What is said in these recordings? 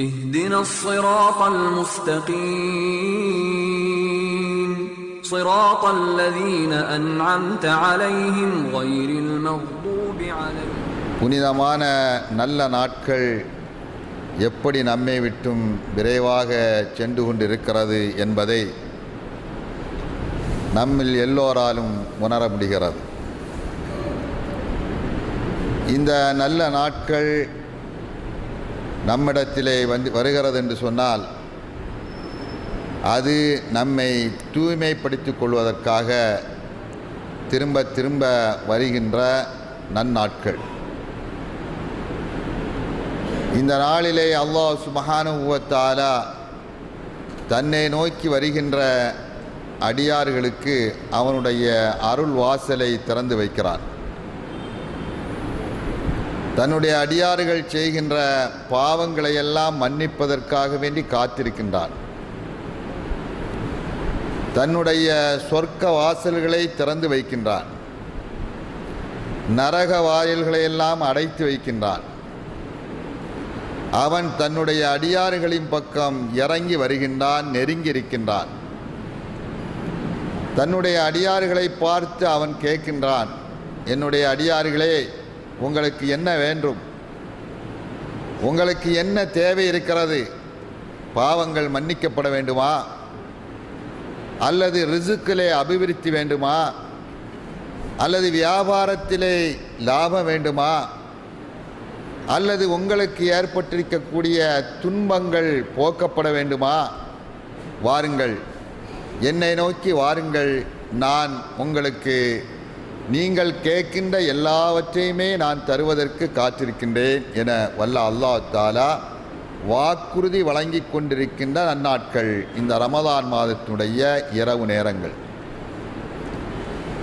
اهدنا الصراط المستقيم صراط الذين أنعمت عليهم غير المغضوب عليهم புனிதமான நல்ல நாட்கள் எப்படி நம்மை விட்டும் விரைவாக சென்று கொண்டிருக்கிறது என்பதை நம்மில் எல்லோராலும் உணர முடிகிறது இந்த நல்ல நாட்கள் நம்மிடத்திலே வந்து வருகிறது என்று சொன்னால் அது நம்மை தூய்மைப்படுத்திக் கொள்வதற்காக திரும்ப திரும்ப வருகின்ற நன்னாட்கள். இந்த நாளிலே அல்லாஹ் சுபஹானுவத்தாலா தன்னை நோக்கி வருகின்ற அடியார்களுக்கு அவனுடைய அருள் வாசலை திறந்து வைக்கிறான். தன்னுடைய அடியார்கள் செய்கின்ற பாவங்களை எல்லாம் மன்னிப்பதற்காக வேண்டி காத்திருக்கின்றான். தன்னுடைய சொர்க்க வாசல்களை திறந்து வைக்கின்றான். நரக வாயில்களை எல்லாம் அடைத்து வைக்கின்றான். அவன் தன்னுடைய அடியார்களின் பக்கம் இறங்கி வருகின்றான் நெருங்கி இருக்கின்றான் தன்னுடைய அடியார்களை பார்த்து அவன் கேட்கின்றான் என்னுடைய அடியார்களே உங்களுக்கு என்ன வேண்டும்? உங்களுக்கு என்ன தேவை இருக்கிறது? பாவங்கள் மன்னிக்கப்பட வேண்டுமா? அல்லது ரிசுக்கிலே அபிவிருத்தி வேண்டுமா? அல்லது வியாபாரத்திலே லாபம் வேண்டுமா? அல்லது உங்களுக்கு ஏற்பட்டிருக்கக்கூடிய துன்பங்கள் போக்கப்பட வேண்டுமா? வாருங்கள். என்னை நோக்கி வாருங்கள். நான் உங்களுக்கு நீங்கள் கேட்கின்ற எல்லாவற்றையுமே நான் தருவதற்கு காத்திருக்கின்றேன் என வல்ல அல்லாஹ் தாலா வாக்குறுதி வழங்கி கொண்டிருக்கின்ற நன்னாட்கள் இந்த ரமதான் மாதத்தினுடைய இரவு நேரங்கள்.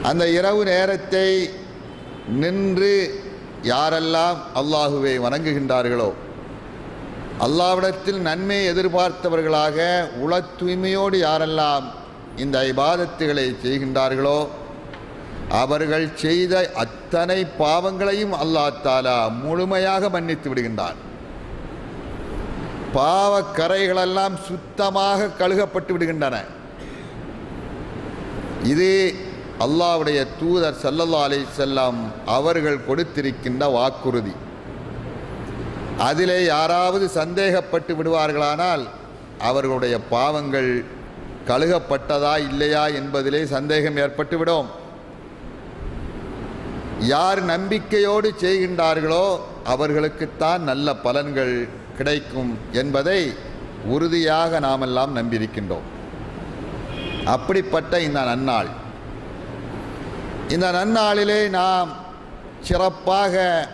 அந்த இரவு நேரத்தை நின்று யாரெல்லாம் அல்லாஹுவை வணங்குகின்றார்களோ அல்லாவிடத்தில் நன்மை எதிர்பார்த்தவர்களாக உள தூய்மையோடு யாரெல்லாம் இந்த ஐபாதத்துகளை செய்கின்றார்களோ அவர்கள் செய்த அத்தனை பாவங்களையும் அல்லாஹ் தாலா முழுமையாக மன்னித்து விடுகின்றான். பாவக்கரைகளெல்லாம் சுத்தமாக கழுகப்பட்டு விடுகின்றன. இது அல்லாவுடைய தூதர் சல்லல்லா அலை செல்லம் அவர்கள் கொடுத்திருக்கின்ற வாக்குறுதி. அதிலே யாராவது சந்தேகப்பட்டு விடுவார்களானால் அவர்களுடைய பாவங்கள் கழுகப்பட்டதா இல்லையா என்பதிலே சந்தேகம் ஏற்பட்டுவிடும். யார் நம்பிக்கையோடு செய்கின்றார்களோ அவர்களுக்குத்தான் நல்ல பலன்கள் கிடைக்கும் என்பதை உறுதியாக நாமெல்லாம் நம்பியிருக்கின்றோம். அப்படிப்பட்ட இந்த நன்னாள். இந்த நன்னாளிலே நாம் சிறப்பாக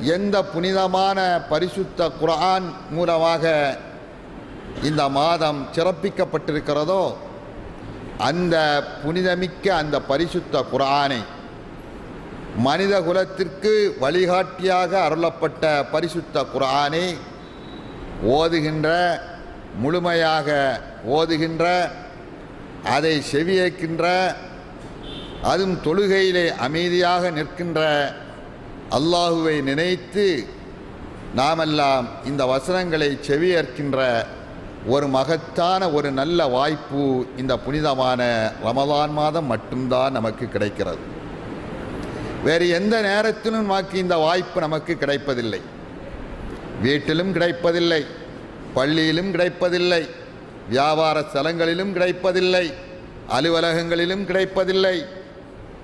எந்த புனிதமான பரிசுத்த குரான் மூலமாக இந்த மாதம் சிறப்பிக்கப்பட்டிருக்கிறதோ அந்த புனிதமிக்க அந்த பரிசுத்த குரானை மனித குலத்திற்கு வழிகாட்டியாக அருளப்பட்ட பரிசுத்த குரானை ஓதுகின்ற முழுமையாக ஓதுகின்ற அதை செவியேற்கின்ற அதுவும் தொழுகையிலே அமைதியாக நிற்கின்ற அல்லாஹுவை நினைத்து நாமெல்லாம் இந்த வசனங்களை செவியேற்கின்ற ஒரு மகத்தான ஒரு நல்ல வாய்ப்பு இந்த புனிதமான ரமதான் மாதம் மட்டும்தான் நமக்கு கிடைக்கிறது. வேறு எந்த நேரத்திலும் வாக்கு இந்த வாய்ப்பு நமக்கு கிடைப்பதில்லை. வீட்டிலும் கிடைப்பதில்லை. பள்ளியிலும் கிடைப்பதில்லை. வியாபார ஸ்தலங்களிலும் கிடைப்பதில்லை. அலுவலகங்களிலும் கிடைப்பதில்லை.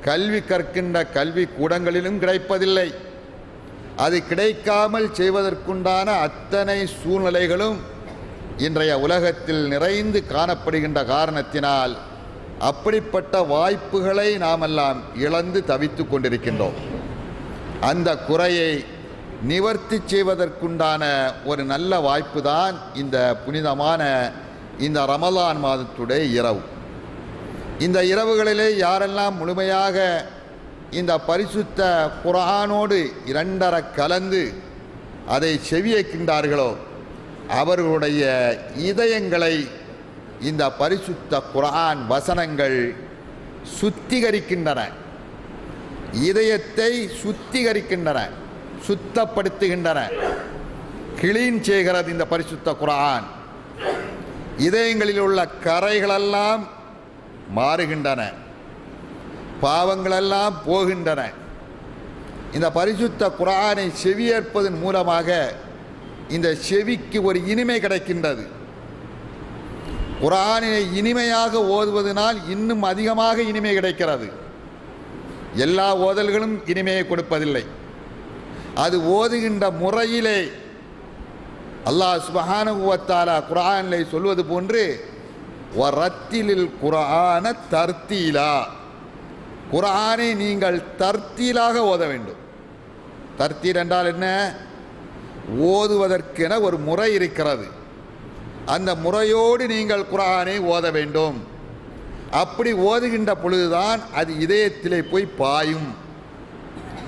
கல்வி கற்கின்ற கல்வி கூடங்களிலும் கிடைப்பதில்லை. அது கிடைக்காமல் செய்வதற்குண்டான அத்தனை சூழ்நிலைகளும் இன்றைய உலகத்தில் நிறைந்து காணப்படுகின்ற காரணத்தினால் அப்படிப்பட்ட வாய்ப்புகளை நாமெல்லாம் இழந்து தவித்து கொண்டிருக்கின்றோம். அந்த குறையை நிவர்த்தி செய்வதற்குண்டான ஒரு நல்ல வாய்ப்பு தான் இந்த புனிதமான இந்த ரமலான் மாதத்துடைய இரவு. இந்த இரவுகளிலே யாரெல்லாம் முழுமையாக இந்த பரிசுத்த குரானோடு இரண்டர கலந்து அதை செவியக்கின்றார்களோ அவர்களுடைய இதயங்களை இந்த பரிசுத்த குரான் வசனங்கள் சுத்திகரிக்கின்றன. இதயத்தை சுத்திகரிக்கின்றன சுத்தப்படுத்துகின்றன. கிளீன் செய்கிறது இந்த பரிசுத்த குரான் இதயங்களில் உள்ள கரைகளெல்லாம் மாறுகின்றன. பாவங்களெல்லாம் போகின்றன. இந்த பரிசுத்த குரானை செவியேற்பதன் மூலமாக இந்த செவிக்கு ஒரு இனிமை கிடைக்கின்றது. குரானினை இனிமையாக ஓதுவதனால் இன்னும் அதிகமாக இனிமை கிடைக்கிறது. எல்லா ஓதல்களும் இனிமையை கொடுப்பதில்லை. அது ஓதுகின்ற முறையிலே அல்லாஹ் சுபஹானுவத்தாலா குரானிலே சொல்வது போன்று ரத்திலில் குரான தர்த்தீலா. குரானை நீங்கள் தர்த்தீலாக ஓத வேண்டும். தர்த்தீல் என்றால் என்ன? ஓதுவதற்கென ஒரு முறை இருக்கிறது. அந்த முறையோடு நீங்கள் குரானை ஓத வேண்டும். அப்படி ஓதுகின்ற பொழுதுதான் அது இதயத்திலே போய் பாயும்.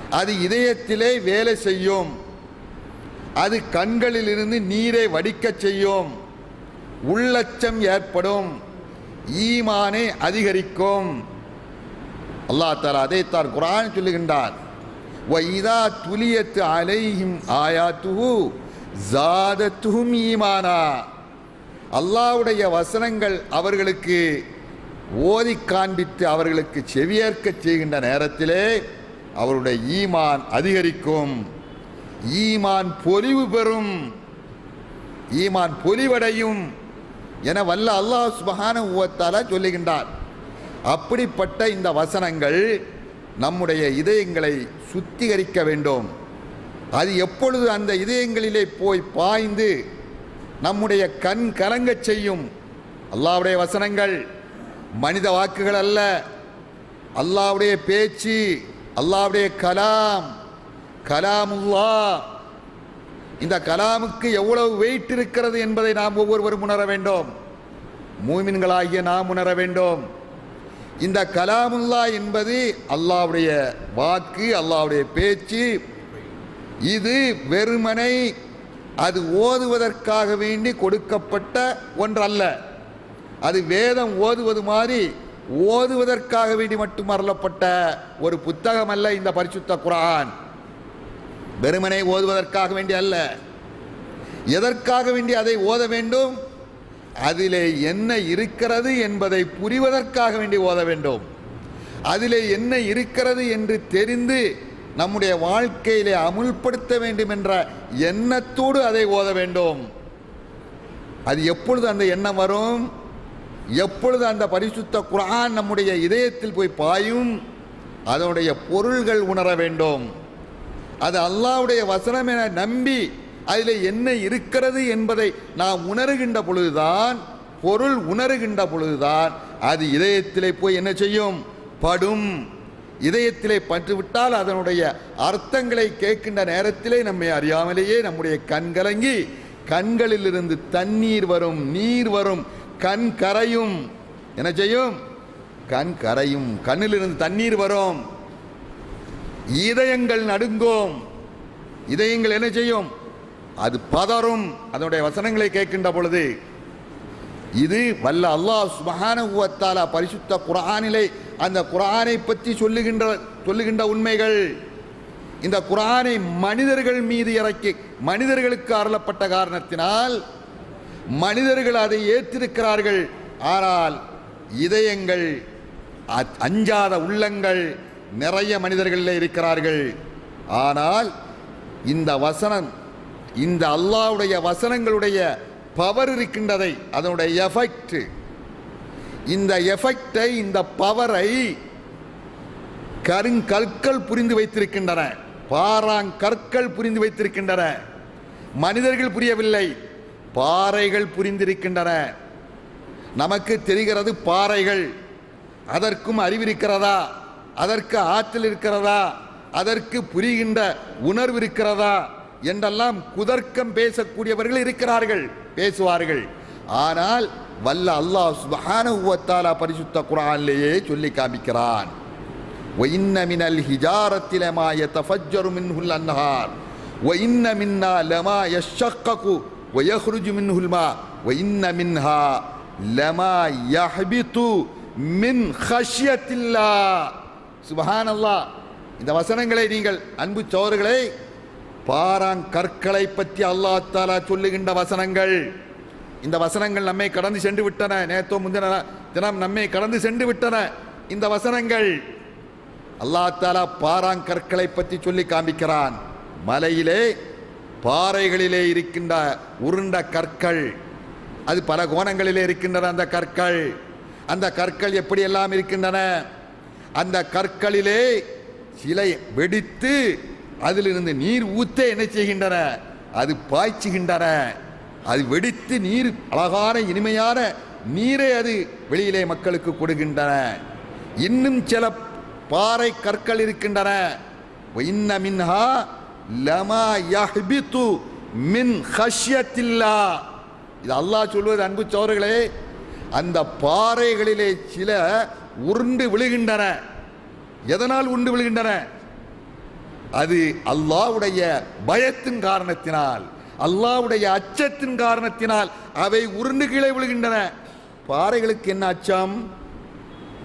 அது இதயத்திலே வேலை செய்யும். அது கண்களிலிருந்து நீரை வடிக்கச் செய்யும். உள்ளச்சம் ஏற்படும். ஈமானை அதிகரிக்கும். அல்லாஹ் தாலா அதைத்தான் குரான் சொல்லுகின்றார் வைதா துலியத்து அலைஹிம் ஆயாத்துஹு ஜாதத்துஹும் ஈமானா. அல்லாஹ்வுடைய வசனங்கள் அவர்களுக்கு ஓதி காண்பித்து அவர்களுக்கு செவியேற்க செய்கின்ற நேரத்திலே அவருடைய ஈமான் அதிகரிக்கும். ஈமான் பொலிவு பெறும். ஈமான் பொலிவடையும் என வல்ல அல்லாஹ் சுபஹான உவத்தால சொல்லுகின்றார். அப்படிப்பட்ட இந்த வசனங்கள் நம்முடைய இதயங்களை சுத்திகரிக்க வேண்டும். அது எப்பொழுது அந்த இதயங்களிலே போய் பாய்ந்து நம்முடைய கண் கலங்கச் செய்யும். அல்லாவுடைய வசனங்கள் மனித வாக்குகள் அல்ல. அல்லாவுடைய பேச்சு அல்லாவுடைய கலாம் கலாமுல்லா. இந்த கலாமுக்கு எவ்வளவு வெயிட் இருக்கிறது என்பதை நாம் ஒவ்வொருவரும் உணர வேண்டும். மூமின்களாகிய நாம் உணர வேண்டும். இந்த கலாமுல்லா என்பது அல்லாவுடைய வாக்கு அல்லாவுடைய பேச்சு. இது வெறுமனை அது ஓதுவதற்காக வேண்டி கொடுக்கப்பட்ட ஒன்றல்ல. அது வேதம் ஓதுவது மாதிரி ஓதுவதற்காக வேண்டி மட்டும் அருளப்பட்ட ஒரு புத்தகம் அல்ல இந்த பரிசுத்த குரான் வெறுமனை ஓதுவதற்காக வேண்டி அல்ல. எதற்காக வேண்டி அதை ஓத வேண்டும்? அதிலே என்ன இருக்கிறது என்பதை புரிவதற்காக வேண்டி ஓத வேண்டும். அதிலே என்ன இருக்கிறது என்று தெரிந்து நம்முடைய வாழ்க்கையிலே அமுல்படுத்த வேண்டும் என்ற எண்ணத்தோடு அதை ஓத வேண்டும். அது எப்பொழுது அந்த எண்ணம் வரும்? எப்பொழுது அந்த பரிசுத்த குரான் நம்முடைய இதயத்தில் போய் பாயும்? அதனுடைய பொருள்கள் உணர வேண்டும். அது அல்லாவுடைய வசனம் என நம்பி அதில் என்ன இருக்கிறது என்பதை நாம் உணர்கின்ற பொழுதுதான் பொருள் உணர்கின்ற பொழுதுதான் அது இதயத்திலே போய் என்ன செய்யும்? படும். இதயத்திலே பற்றுவிட்டால் அதனுடைய அர்த்தங்களை கேட்கின்ற நேரத்திலே நம்மை அறியாமலேயே நம்முடைய கண் கலங்கி கண்களிலிருந்து தண்ணீர் வரும் நீர் வரும் கண் கரையும். என்ன செய்யும்? கண் கரையும் கண்ணிலிருந்து தண்ணீர் வரும். இதயங்கள் நடுங்கும். இதயங்கள் என்ன செய்யும்? அது பதறும். அதனுடைய வசனங்களை கேட்கின்ற பொழுது இது வல்ல அல்லாஹ் சுபஹானுவத்தாலா பரிசுத்த குரானிலே அந்த குரானை பற்றி சொல்லுகின்ற சொல்லுகின்ற உண்மைகள். இந்த குரானை மனிதர்கள் மீது இறக்கி மனிதர்களுக்கு அருளப்பட்ட காரணத்தினால் மனிதர்கள் அதை ஏற்றிருக்கிறார்கள். ஆனால் இதயங்கள் அஞ்சாத உள்ளங்கள் நிறைய மனிதர்களில் இருக்கிறார்கள். ஆனால் இந்த வசனம் இந்த அல்லாவுடைய வசனங்களுடைய பவர் இருக்கின்றதை அதனுடைய எஃபெக்ட் இந்த எஃபெக்டை இந்த பவரை கருங்கற்கள் புரிந்து வைத்திருக்கின்றன. பாறாங்கற்கள் புரிந்து வைத்திருக்கின்றன. மனிதர்கள் புரியவில்லை. பாறைகள் புரிந்திருக்கின்றன. நமக்கு தெரிகிறது பாறைகள். அதற்கும் அறிவிருக்கிறதா அதற்கு ஆற்றல் இருக்கிறதா? அதற்கு புரிகின்ற உணர்வு இருக்கிறதா? என்றெல்லாம் குதர்க்கம் பேசக்கூடியவர்கள் இருக்கிறார்கள். பேசுவார்கள் ஆனால் வல்ல அல்லாஹ் சுப்ஹானஹு வ தஆலா பரிசுத்த குர்ஆனிலேயே சொல்லி காமிக்கிறான் وإن من الحجارة لما يتفجر منه الأنهار وإن منا لما يشقق ويخرج منه الماء وإن منها لما يحبط من خشية الله سبحان الله இந்த வசனங்களை நீங்கள் அன்பு சோர்களே பாராங் கற்களை பற்றி அல்லா தாலா சொல்லுகின்ற வசனங்கள். இந்த வசனங்கள் நம்மை கடந்து சென்று விட்டன. நேத்தோ முந்தின தினம் நம்மை கடந்து சென்று விட்டன. இந்த வசனங்கள். அல்லா தாலா பாறாங்கற்களை பற்றி சொல்லி காமிக்கிறான் மலையிலே பாறைகளிலே இருக்கின்ற உருண்ட கற்கள். அது பல கோணங்களிலே இருக்கின்றன அந்த கற்கள். அந்த கற்கள் எப்படியெல்லாம் இருக்கின்றன? அந்த கற்களிலே சிலை வெடித்து அதிலிருந்து நீர் ஊத்த என்ன செய்கின்றன? அது பாய்ச்சுகின்றன. அது வெடித்து நீர் அழகான இனிமையான நீரை அது வெளியிலே மக்களுக்கு கொடுக்கின்றன. இன்னும் சில பாறை கற்கள் இருக்கின்றன. இன்ன மின்ஹா லமா யஹ்பித்து மின் ஹஷ்யத்தில்லா. இது அல்லாஹ் சொல்வது அன்பு சோர்களே அந்த பாறைகளிலே சில உருண்டு விழுகின்றன. எதனால் உண்டு விழுகின்றன? அது அல்லாஹ்வுடைய பயத்தின் காரணத்தினால் அல்லாஹ்வுடைய அச்சத்தின் காரணத்தினால் அவை உருண்டு கீழே விழுகின்றன. பாறைகளுக்கு என்ன அச்சம்?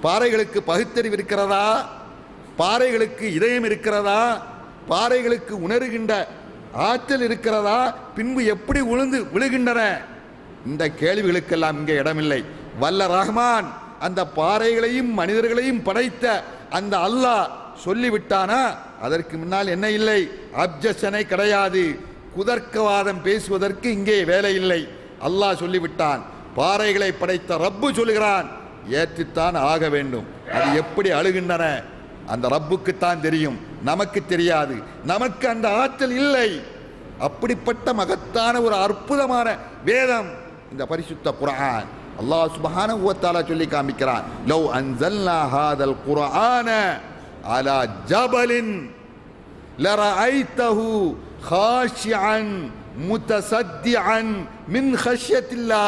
பாறைகளுக்கு பகுத்தறிவு இருக்கிறதா? பாறைகளுக்கு இதயம் இருக்கிறதா? பாறைகளுக்கு உணர்கின்ற ஆற்றல் இருக்கிறதா? பின்பு எப்படி உழுந்து விழுகின்றன? இந்த கேள்விகளுக்கெல்லாம் இங்கே இடமில்லை. வல்ல ரஹ்மான் அந்த பாறைகளையும் மனிதர்களையும் படைத்த அந்த அல்லாஹ் சொல்லிவிட்டானா? அதற்கு முன்னால் என்ன இல்லை? அப்ஜெக்ஷனை கிடையாது. குதர்க்கவாதம் பேசுவதற்கு இங்கே வேலை இல்லை. அல்லாஹ் சொல்லிவிட்டான். பாறைகளை படைத்த ரப்பு சொல்லுகிறான். ஏற்றுத்தான் ஆக வேண்டும். அது எப்படி அழுகின்றன? அந்த ரப்புக்குத்தான் தெரியும். நமக்கு தெரியாது. நமக்கு அந்த ஆற்றல் இல்லை. அப்படிப்பட்ட மகத்தான ஒரு அற்புதமான வேதம் இந்த பரிசுத்த குரான் அல்லாஹ் சுபஹான சொல்லி காமிக்கிறான். லவ் அன்சல்னா ஹாதல் குரான அலா ஜபலின் லரஐத்தஹு காஷிஅன் முத்தசத்திஅன் மின் ஹஷ்யத்தில்லா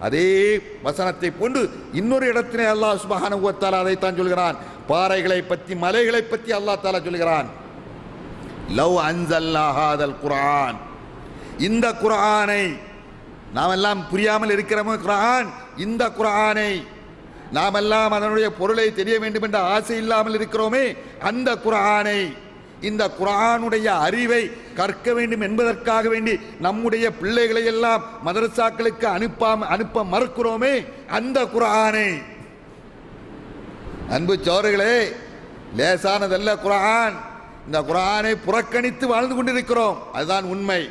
அதே வசனத்தை கொண்டு இன்னொரு இடத்திலே அல்லாஹ் சுப்ஹானஹு வ அதைத்தான் சொல்கிறான். பாறைகளை பற்றி மலைகளை பற்றி அல்லாஹ் தாலா சொல்கிறான். லவ் அன்சல்னா குரான் இந்த குரானை நாம் எல்லாம் புரியாமல் இருக்கிறோமோ குரான் இந்த குரானை நாமெல்லாம் அதனுடைய பொருளை தெரிய வேண்டும் என்ற ஆசை இல்லாமல் இருக்கிறோமே அந்த குரானை. இந்த குரானுடைய அறிவை கற்க வேண்டும் என்பதற்காக வேண்டி நம்முடைய பிள்ளைகளை எல்லாம் மதரசாக்களுக்கு அனுப்பாம அனுப்ப மறுக்கிறோமே அந்த குரானை. அன்பு சோறுகளே லேசானதல்ல குரான். இந்த குரானை புறக்கணித்து வாழ்ந்து கொண்டிருக்கிறோம். அதுதான் உண்மை.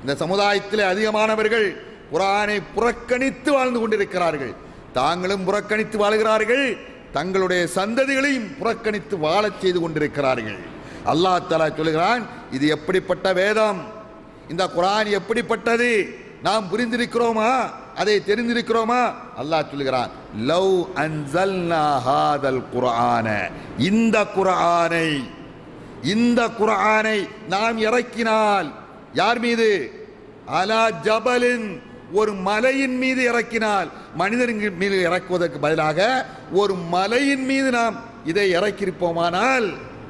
இந்த சமுதாயத்தில் அதிகமானவர்கள் குரானை புறக்கணித்து வாழ்ந்து கொண்டிருக்கிறார்கள். தாங்களும் புறக்கணித்து வாழ்கிறார்கள். தங்களுடைய சந்ததிகளையும் புறக்கணித்து வாழச் செய்து கொண்டிருக்கிறார்கள். அல்லாஹ் தலா சொல்கிறான் இது எப்படிப்பட்ட வேதம்? இந்த குரான் எப்படிப்பட்டது? நாம் புரிந்திருக்கிறோமா? அதை தெரிந்திருக்கிறோமா? அல்லாஹ் சொல்கிறான் லவ் அன்சல்னா ஹாதல் குர்ஆன. இந்த குரானை இந்த குர்ஆனை நாம் இறக்கினால் யார் மீது? அலா ஜபலின் ஒரு மலையின் மீது இறக்கினால் மனிதர்கள் மீது இறக்குவதற்கு பதிலாக ஒரு மலையின் மீது நாம் இதை இறக்கியிருப்போமானால்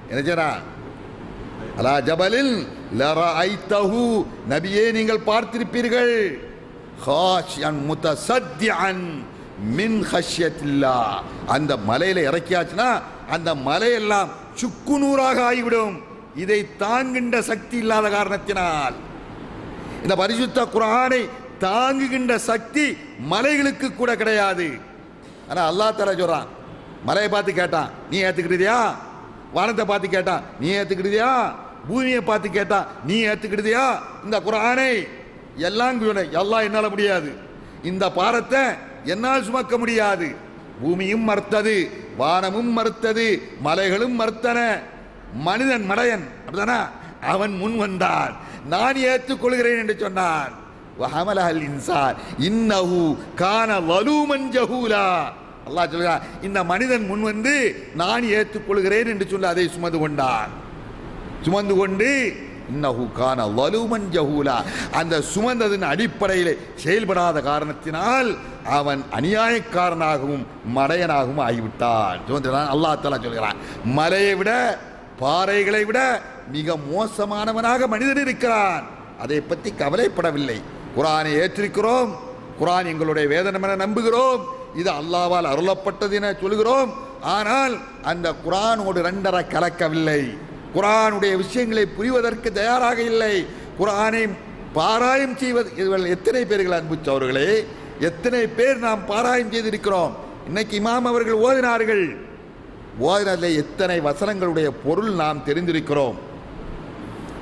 என்ன அலா ஜபலில் லரஐத்தஹு நபியே நீங்கள் பார்த்திருப்பீர்கள். ஹாஷியன் முத்தசத்தியன் மின் ஹஷ்யத்தில்லா. அந்த மலையில இறக்கியாச்சுன்னா அந்த மலையெல்லாம் சுக்குநூறாக ஆகிவிடும். இதை தாங்குகின்ற சக்தி இல்லாத காரணத்தினால். இந்த பரிசுத்த குரானை தாங்குகின்ற சக்தி மலைகளுக்கு கூட கிடையாது. ஆனால் அல்லாஹ் தர சொல்கிறான் மலையை பார்த்து கேட்டான் நீ ஏத்துக்கிறியா வானத்தை பார்த்து கேட்டான் நீ ஏத்துக்கிறியா பூமியை பார்த்து கேட்டான் நீ ஏத்துக்கிறியா இந்த குரானை எல்லாம் சொன்ன எல்லாம் என்னால் முடியாது. இந்த பாரத்தை என்னால் சுமக்க முடியாது. பூமியும் மறுத்தது வானமும் மறுத்தது மலைகளும் மறுத்தன. மனிதன் மடையன் அப்படிதானா அவன் முன் வந்தான். நான் ஏற்றுக்கொள்கிறேன் என்று சொன்னான். வஹமலஹல் இன்சான் இன்னஹு கான வலூமன் ஜஹூலா அல்லாஹ் சொல்கிறான் இந்த மனிதன் முன் வந்து நான் ஏற்றுக்கொள்கிறேன் என்று சொல்லி அதை சுமந்து கொண்டான். சுமந்து கொண்டு இன்னஹு கான வலுமன் ஜஹூலா. அந்த சுமந்ததின் அடிப்படையில் செயல்படாத காரணத்தினால் அவன் அநியாயக்காரனாகவும் மடையனாகவும் ஆகிவிட்டான். சுமந்துடான் அல்லா தலா சொல்கிறான் மலையை விட பாறைகளை விட மிக மோசமானவனாக மனிதன் இருக்கிறான். அதை பற்றி கவலைப்படவில்லை. குரானை ஏற்றிருக்கிறோம். குரான் எங்களுடைய வேதனம் என நம்புகிறோம். இது அல்லாவால் அருளப்பட்டது என சொல்கிறோம். ஆனால் அந்த குரானோடு ரெண்டரை கலக்கவில்லை. குரானுடைய விஷயங்களை புரிவதற்கு தயாராக இல்லை. குரானை பாராயம் செய்வது இவர்கள் எத்தனை பேர்கள் அன்புச்சவர்களே எத்தனை பேர் நாம் பாராயம் செய்திருக்கிறோம். இன்னைக்கு இமாம் அவர்கள் ஓதினார்கள். ஓதினதில் எத்தனை வசனங்களுடைய பொருள் நாம் தெரிந்திருக்கிறோம்.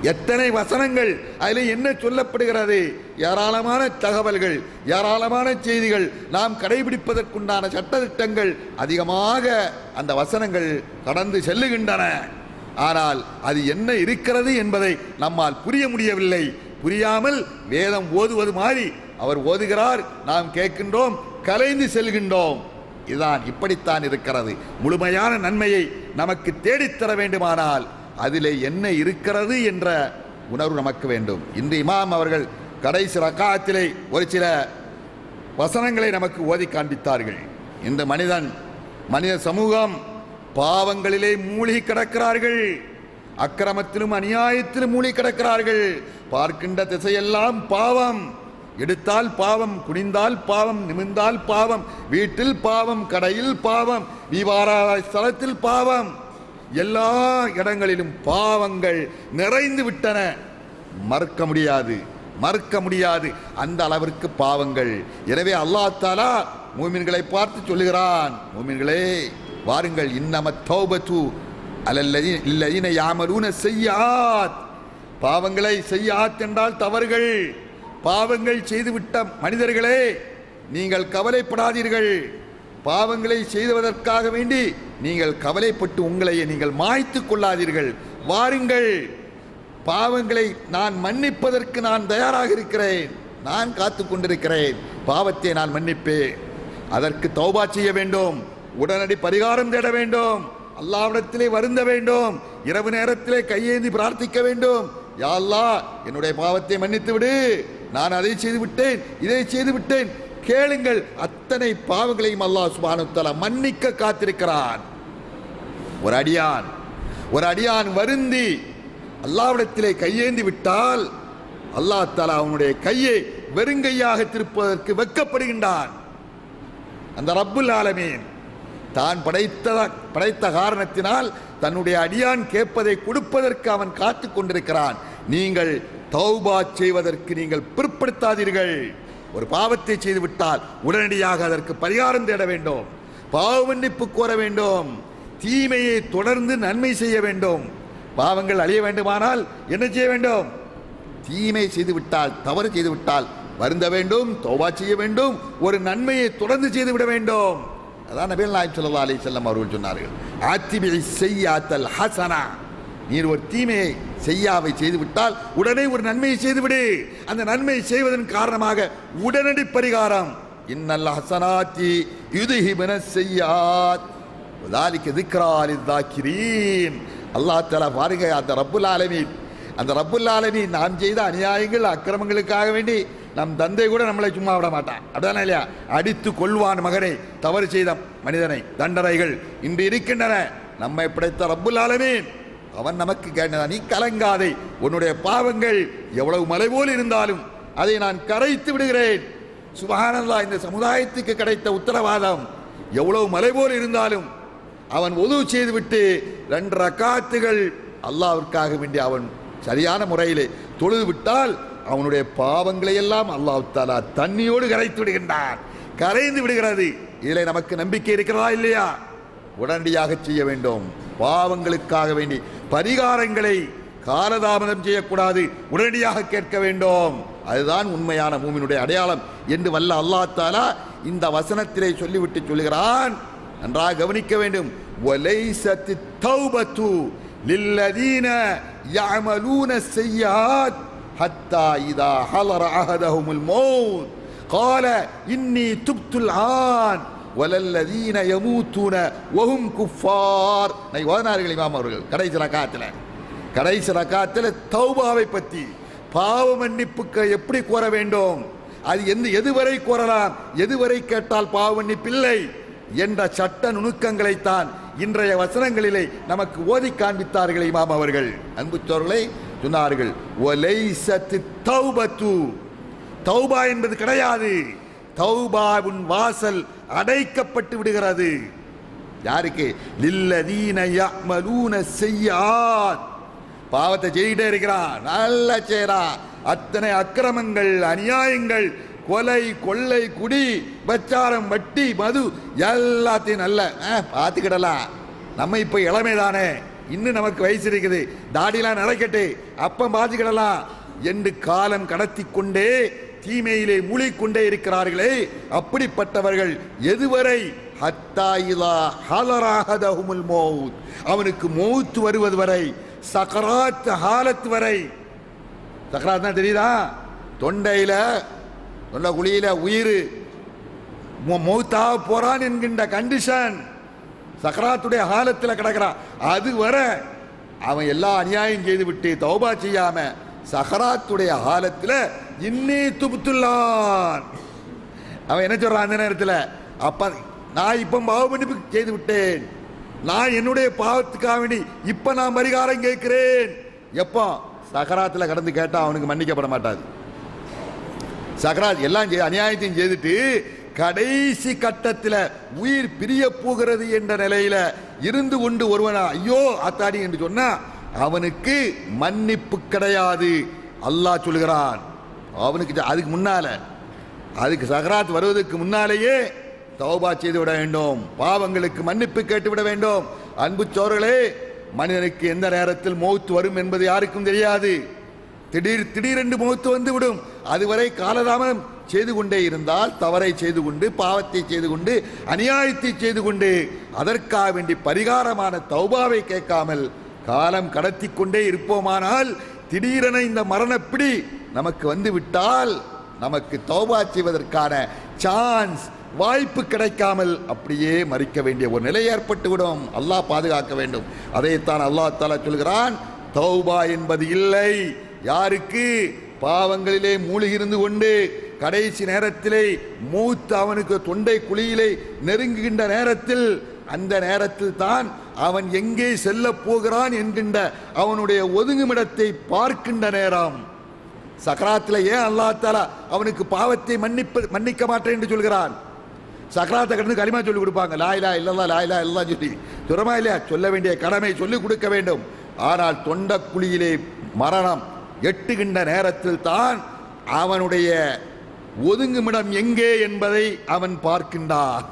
எத்தனை வசனங்கள் அதில் என்ன சொல்லப்படுகிறது? ஏராளமான தகவல்கள் ஏராளமான செய்திகள் நாம் கடைபிடிப்பதற்குண்டான சட்டத்திட்டங்கள் அதிகமாக அந்த வசனங்கள் கடந்து செல்லுகின்றன. ஆனால் அது என்ன இருக்கிறது என்பதை நம்மால் புரிய முடியவில்லை. புரியாமல் வேதம் ஓதுவது மாதிரி அவர் ஓதுகிறார் நாம் கேட்கின்றோம் கலைந்து செல்கின்றோம். இதுதான் இப்படித்தான் இருக்கிறது. முழுமையான நன்மையை நமக்கு தேடித்தர வேண்டுமானால் அதிலே என்ன இருக்கிறது என்ற உணர்வு நமக்கு வேண்டும். இன்று இமாம் அவர்கள் கடைசி ரக்காத்திலே ஒரு சில வசனங்களை நமக்கு ஓதி காண்பித்தார்கள். இந்த மனிதன் மனித சமூகம் பாவங்களிலே மூழ்கி கிடக்கிறார்கள். அக்கிரமத்திலும் அநியாயத்திலும் மூழ்கி கிடக்கிறார்கள். பார்க்கின்ற திசையெல்லாம் பாவம். எடுத்தால் பாவம் குனிந்தால் பாவம் நிமிர்ந்தால் பாவம். வீட்டில் பாவம் கடையில் பாவம். விவார ஸ்தலத்தில் பாவம். எல்லா இடங்களிலும் பாவங்கள் நிறைந்து விட்டன. மறுக்க முடியாது மறுக்க முடியாது. அந்த அளவிற்கு பாவங்கள். எனவே அல்லாத்தாலா மூமின்களை பார்த்து சொல்லுகிறான். மூமின்களே வாருங்கள் இன்னம தௌபத்து அலல்லதி இல்லதின யாமலூன செய்யாத் பாவங்களை செய்யாத் என்றால் தவறுகள். பாவங்கள் செய்துவிட்ட மனிதர்களே நீங்கள் கவலைப்படாதீர்கள். பாவங்களை செய்துவதற்காக வேண்டி நீங்கள் கவலைப்பட்டு உங்களையே நீங்கள் மாய்த்து கொள்ளாதீர்கள். வாருங்கள். பாவங்களை நான் மன்னிப்பதற்கு நான் தயாராக இருக்கிறேன். நான் காத்து கொண்டிருக்கிறேன். பாவத்தை நான் மன்னிப்பேன். அதற்கு தௌபா செய்ய வேண்டும். உடனடி பரிகாரம் தேட வேண்டும். அல்லாவிடத்திலே வருந்த வேண்டும். இரவு நேரத்திலே கையேந்தி பிரார்த்திக்க வேண்டும். யாழ்லா என்னுடைய பாவத்தை மன்னித்து விடு. நான் அதை செய்து விட்டேன் இதை செய்து விட்டேன். கேளுங்கள் அத்தனை பாவங்களையும் அல்லாஹ் சுபானுத்தலா மன்னிக்க காத்திருக்கிறான். ஒரு அடியான் ஒரு அடியான் வருந்தி அல்லாவிடத்திலே கையேந்தி விட்டால் அல்லாஹ் தாலா அவனுடைய கையை வெறுங்கையாக திருப்பதற்கு வெக்கப்படுகின்றான். அந்த ரப்புல் ஆலமீன் தான் படைத்த படைத்த காரணத்தினால் தன்னுடைய அடியான் கேட்பதை கொடுப்பதற்கு அவன் காத்து கொண்டிருக்கிறான். நீங்கள் தௌபா செய்வதற்கு நீங்கள் பிற்படுத்தாதீர்கள். ஒரு பாவத்தை செய்துவிட்டால் உடனடியாக அதற்கு பரிகாரம் தேட வேண்டும். பாவ மன்னிப்பு கோர வேண்டும். தீமையை தொடர்ந்து நன்மை செய்ய வேண்டும். பாவங்கள் அழிய வேண்டுமானால் என்ன செய்ய வேண்டும்? தீமை செய்துவிட்டால் தவறு செய்துவிட்டால் வருந்த வேண்டும் தோவா செய்ய வேண்டும் ஒரு நன்மையை தொடர்ந்து செய்து விட வேண்டும். அதான் நபிகள் நாயம் ஸல்லல்லாஹு அலி செல்லம் அவர்கள் சொன்னார்கள். ஆத்திபி செய்யாத்தல் ஹசனா நீர் ஒரு தீமையை செய்யாவை செய்துவிட்டால் உடனே ஒரு நன்மையை செய்துவிடு. அந்த நன்மையை செய்வதன் காரணமாக உடனடி பரிகாரம். இன்னல் ஹசனாத்தி யுதுஹிபன செய்யாத் ذلك ذكرى للذاكرين அல்லாஹ் தஆலா பாருங்க அந்த ரப்புல் ஆலமீன் அந்த ரப்புல் ஆலமீன் நாம் செய்த அநியாயங்கள் அக்கிரமங்களுக்காக வேண்டி நம் தந்தை கூட நம்மளை சும்மா விட மாட்டான் அப்படிதானே இல்லையா அடித்து கொள்வான் மகனை தவறு செய்த மனிதனை தண்டனைகள் இன்று இருக்கின்றன நம்மை படைத்த ரப்புல் ஆலமீன் அவன் நமக்கு கேட்டதான் நீ கலங்காதே உன்னுடைய பாவங்கள் எவ்வளவு மலை போல் இருந்தாலும் அதை நான் கரைத்து விடுகிறேன் சுபஹானல்லாஹ் இந்த சமுதாயத்துக்கு கிடைத்த உத்தரவாதம் எவ்வளவு மலை போல் இருந்தாலும் அவன் உதவு செய்துவிட்டு ரெண்டு ரக்காத்துகள் அல்லாவிற்காக வேண்டி அவன் சரியான முறையிலே தொழுது விட்டால் அவனுடைய பாவங்களை எல்லாம் அல்லாஹ் தாலா தண்ணியோடு கரைத்து விடுகின்றான். கரைந்து விடுகிறது. இதில் நமக்கு நம்பிக்கை இருக்கிறதா இல்லையா? உடனடியாக செய்ய வேண்டும். பாவங்களுக்காக வேண்டி பரிகாரங்களை காலதாமதம் செய்யக்கூடாது. உடனடியாக கேட்க வேண்டும். அதுதான் உண்மையான மூமினுடைய அடையாளம் என்று வல்ல அல்லாஹ் தாலா இந்த வசனத்திலே சொல்லிவிட்டு சொல்லுகிறான். நன்றாக கவனிக்க வேண்டும் وَلَيْسَتِ التَّوْبَةُ لِلَّذِينَ يَعْمَلُونَ السَّيِّئَاتِ حَتَّى إِذَا حَضَرَ أَحَدَهُمُ الْمَوْتُ قَالَ إِنِّي تُبْتُ الْآنَ وَلَلَّذِينَ يَمُوتُونَ وَهُمْ كُفَّارٌ நான் ஓதினார்கள் இமாம் அவர்கள் கடைசி ரக்காத்தில் கடைசி ரக்காத்தில் தௌபாவை பற்றி பாவ மன்னிப்புக்கு எப்படி கோர வேண்டும் அது எந்த எதுவரை கோரலாம் எதுவரை கேட்டால் பாவ மன்னிப்பில்லை என்ற சட்ட நுணுக்கங்களைத்தான் இன்றைய வசனங்களிலே நமக்கு ஓதி காண்பித்தார்கள் இமாம் அவர்கள். அன்பு சோழர்களை சொன்னார்கள் ஒலைசத்து தௌபத்து. தௌபா என்பது கிடையாது. தௌபாவின் வாசல் அடைக்கப்பட்டு விடுகிறது. யாருக்கு? லில்லதீன செய்யாத். பாவத்தை செய்யிட்டே இருக்கிறான். நல்ல செய்யறான் அத்தனை அக்கிரமங்கள் அநியாயங்கள் கொலை கொள்ளை குடி பச்சாரம் வட்டி மது எல்லாத்தையும் நல்ல பார்த்துக்கிடலாம். நம்ம இப்போ இளமை தானே இன்னும் நமக்கு வயசு இருக்குது. தாடிலாம் நடக்கட்டு அப்போ பார்த்துக்கிடலாம் என்று காலம் கடத்தி கொண்டே தீமையிலே மூழ்கிக்கொண்டே இருக்கிறார்களே. அப்படிப்பட்டவர்கள் எதுவரை? மௌத். அவனுக்கு மௌத்து வருவது வரை சக்கராத் ஹாலத் வரை. சக்கராத்னா தெரியுதா? தொண்டையில சொல்ல குழியில் உயிர். மௌத்தாக போகிறான் என்கின்ற கண்டிஷன் சக்கராத்துடைய ஆலத்தில் கிடக்கிறான் அது வர அவன் எல்லா அநியாயம் செய்து விட்டு தௌபா செய்யாம சஹராத்துடைய ஹாலத்தில் இன்னே துபுத்துள்ளான். அவன் என்ன சொல்கிறான் அந்த நேரத்தில்? அப்ப நான் இப்போ பாவ செய்து விட்டேன். நான் என்னுடைய பாவத்துக்காக வேண்டி இப்போ நான் பரிகாரம் கேட்கிறேன். எப்போ? சகராத்தில் கடந்து கேட்டால் அவனுக்கு மன்னிக்கப்பட மாட்டாது. சகராத் எல்லாம் செய்து அநியாயத்தையும் செய்துட்டு கடைசி கட்டத்தில் உயிர் பிரிய போகிறது என்ற நிலையில இருந்து கொண்டு ஒருவனா ஐயோ அத்தாடி என்று சொன்னா அவனுக்கு மன்னிப்பு கிடையாது. அல்லாஹ் சொல்கிறான் அவனுக்கு அதுக்கு முன்னால அதுக்கு சகராத் வருவதற்கு முன்னாலேயே தௌபா செய்து விட வேண்டும். பாவங்களுக்கு மன்னிப்பு கேட்டு விட வேண்டும். அன்பு சோர்களே மனிதனுக்கு எந்த நேரத்தில் மௌத்து வரும் என்பது யாருக்கும் தெரியாது. திடீர் திடீரென்று முகத்து வந்து விடும் அதுவரை காலதாமதம் செய்து கொண்டே இருந்தால் தவறை செய்து கொண்டு பாவத்தை செய்து கொண்டு அநியாயத்தை செய்து கொண்டு அதற்காக வேண்டி பரிகாரமான தௌபாவை கேட்காமல் காலம் கடத்தி கொண்டே இருப்போமானால் திடீரென இந்த மரணப்பிடி நமக்கு வந்து விட்டால் நமக்கு தௌபா செய்வதற்கான சான்ஸ் வாய்ப்பு கிடைக்காமல் அப்படியே மறிக்க வேண்டிய ஒரு நிலை ஏற்பட்டுவிடும். அல்லாஹ் பாதுகாக்க வேண்டும். அதைத்தான் அல்லாஹ் தாலா சொல்கிறான் தௌபா என்பது இல்லை யாருக்கு? பாவங்களிலே மூழ்கிருந்து கொண்டு கடைசி நேரத்திலே மூத்து அவனுக்கு தொண்டை குழியிலே நெருங்குகின்ற நேரத்தில் அந்த நேரத்தில் தான் அவன் எங்கே செல்லப் போகிறான் என்கின்ற அவனுடைய ஒதுங்குமிடத்தை பார்க்கின்ற நேரம். சக்கராத்தில் ஏன் அல்லாஹ் தாலா அவனுக்கு பாவத்தை மன்னிப்ப மன்னிக்க மாட்டேன் என்று சொல்கிறான்? சக்கராத்தை கடந்து களிமா சொல்லி கொடுப்பாங்க. லாயிலா இல்லல்லா லாயிலா இல்லா சொல்லி. சுரமா இல்லையா? சொல்ல வேண்டிய கடமை சொல்லிக் கொடுக்க வேண்டும். ஆனால் தொண்டக்குழியிலே மரணம். எட்டுகின்ற நேரத்தில் தான் அவனுடைய ஒதுங்குமிடம் எங்கே என்பதை அவன் பார்க்கின்றான்.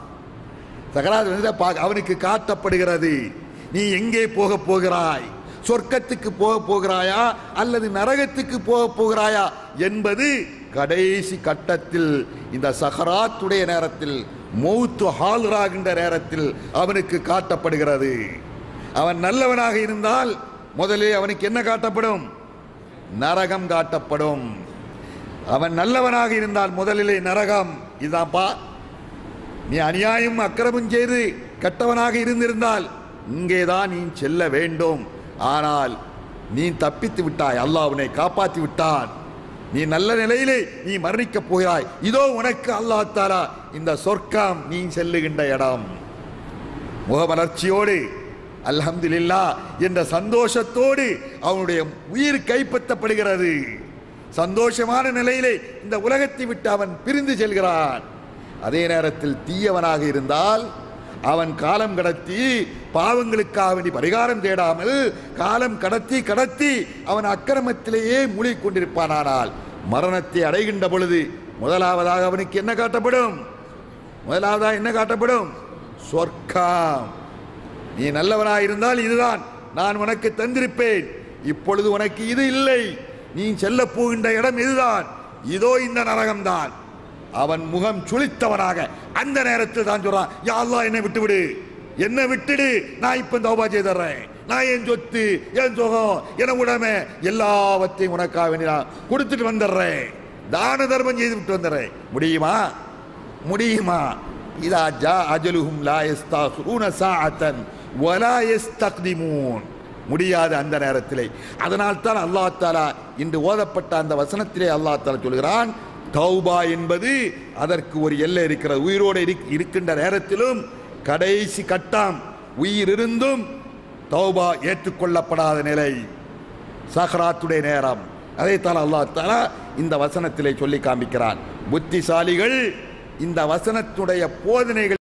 சகராத் வந்து அவனுக்கு காட்டப்படுகிறது. நீ எங்கே போக போகிறாய்? சொர்க்கத்துக்கு போக போகிறாயா? அல்லது நரகத்துக்கு போக போகிறாயா? என்பது கடைசி கட்டத்தில் இந்த சஹராத்துடைய நேரத்தில் மௌத்து ஹால்ராகின்ற நேரத்தில் அவனுக்கு காட்டப்படுகிறது. அவன் நல்லவனாக இருந்தால் முதலில் அவனுக்கு என்ன காட்டப்படும்? நரகம் காட்டப்படும். அவன் நல்லவனாக இருந்தால் முதலிலே நரகம். இதான்ப்பா நீ அநியாயம் அக்கிரமம் செய்து கெட்டவனாக இருந்திருந்தால் இங்கேதான் நீ செல்ல வேண்டும். ஆனால் நீ தப்பித்து விட்டாய். அல்லாஹ் உன்னை காப்பாற்றி விட்டான். நீ நல்ல நிலையிலே நீ மரணிக்கப் போகிறாய். இதோ உனக்கு அல்லாஹ் தாரா இந்த சொர்க்கம் நீ செல்லுகின்ற இடம். முகமலர்ச்சியோடு அல்ஹம்துலில்லா என்ற சந்தோஷத்தோடு அவனுடைய உயிர் கைப்பற்றப்படுகிறது. சந்தோஷமான நிலையிலே இந்த உலகத்தை விட்டு அவன் பிரிந்து செல்கிறான். அதே நேரத்தில் தீயவனாக இருந்தால் அவன் காலம் கடத்தி பாவங்களுக்காக வேண்டி பரிகாரம் தேடாமல் காலம் கடத்தி கடத்தி அவன் அக்கிரமத்திலேயே மூழ்கிக் கொண்டிருப்பானால் மரணத்தை அடைகின்ற பொழுது முதலாவதாக அவனுக்கு என்ன காட்டப்படும்? முதலாவதாக என்ன காட்டப்படும்? சொர்க்கம். நீ நல்லவனாக இருந்தால் இதுதான் நான் உனக்கு தந்திருப்பேன். இப்பொழுது உனக்கு இது இல்லை. நீ செல்ல போகின்ற இடம் இதுதான். இதோ இந்த நரகம்தான். அவன் முகம் சுளித்தவனாக அந்த நேரத்தில் தான் சொல்றான் யா என்னை விட்டுவிடு. என்ன என்னை விட்டுடு. நான் இப்ப தௌபா செய்தர்றேன் நான் என் சொத்து என் சுகம் என உடமை எல்லாவற்றையும் உனக்காக வேண்டி நான் கொடுத்துட்டு வந்துடுறேன். தான தர்மம் செய்து விட்டு வந்துடுறேன். முடியுமா? முடியுமா? இதா ஜா அஜலுஹும் லா சுன சா அத்தன் யஸ்தக்திமூன் முடியாது அந்த நேரத்திலே. அதனால் தான் அல்லாஹ் தாலா இன்று ஓதப்பட்ட அந்த வசனத்திலே அல்லாஹ் தாலா சொல்கிறான் தௌபா என்பது அதற்கு ஒரு எல்லை இருக்கிறது. உயிரோடு இருக்கின்ற நேரத்திலும் கடைசி கட்டம் உயிர் இருந்தும் தௌபா ஏற்றுக்கொள்ளப்படாத நிலை. சஹராத்துடைய நேரம். அதைத்தான் அல்லாஹ் தாலா இந்த வசனத்திலே சொல்லி காமிக்கிறான். புத்திசாலிகள் இந்த வசனத்துடைய போதனைகள்